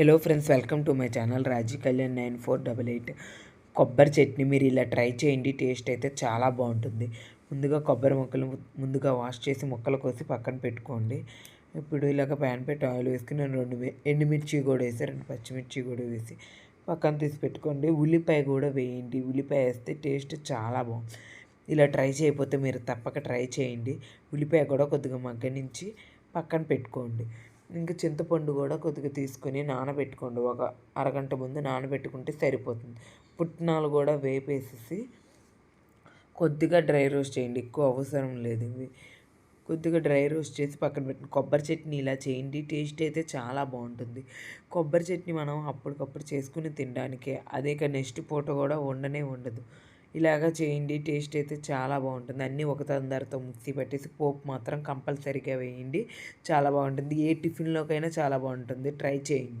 Hello friends welcome to my channel Raji Kalyan nine four double eight కొబ్బరి చట్నీ మీరు ఇలా try చేయండి taste అయితే చాలా బాగుంటుంది. ముందుగా కొబ్బరి ముక్కలు ముందుగా వాష్ చేసి ముక్కలు కోసి పక్కన పెట్టుకోండి. ఇప్పుడు ఇలాగ ప్యాన్ పెట్టి ఆయిల్ వేసుకుని నేను రెండు ఎండుమిర్చి కూడా వేసి రెండు పచ్చిమిర్చి కూడా వేసి పక్కన తీసి పెట్టుకోండి. ఉల్లిపాయ కూడా వేయండి. ఉల్లిపాయ వేస్తే టేస్ట్ చాలా బాగుంది ఇలా ట్రై చేయకపోతే మీరు తప్పక ట్రై చేయండి. ఉల్లిపాయ కూడా కొద్దిగా మగ్గనించి పక్కన పెట్టుకోండి. ఇంకా చింతపండు కూడా కొద్దిగా తీసుకొని నానబెట్టుకోండి. ఒక అరగంట ముందు నానబెట్టుకుంటే సరిపోతుంది. పుట్నాలు కూడా వేపేసేసి కొద్దిగా డ్రై రోస్ట్ చేయండి. ఎక్కువ అవసరం లేదు ఇవి. కొద్దిగా డ్రై రోస్ట్ చేసి పక్కన పెట్టి కొబ్బరి చట్నీ ఇలా చేయండి. టేస్ట్ అయితే చాలా బాగుంటుంది. కొబ్బరి చట్నీ మనం అప్పటికప్పుడు చేసుకుని తినడానికే. అదే నెక్స్ట్ పూట కూడా ఉండనే ఉండదు ఇలాగా చేయండి టేస్ట్ అయితే చాలా బాగుంటుంది. అన్నీ ఒక తొందరతో మిక్సీ పెట్టేసి పోపు మాత్రం కంపల్సరీగా వేయండి. చాలా బాగుంటుంది. ఏ టిఫిన్లోకైనా చాలా బాగుంటుంది. ట్రై చేయండి.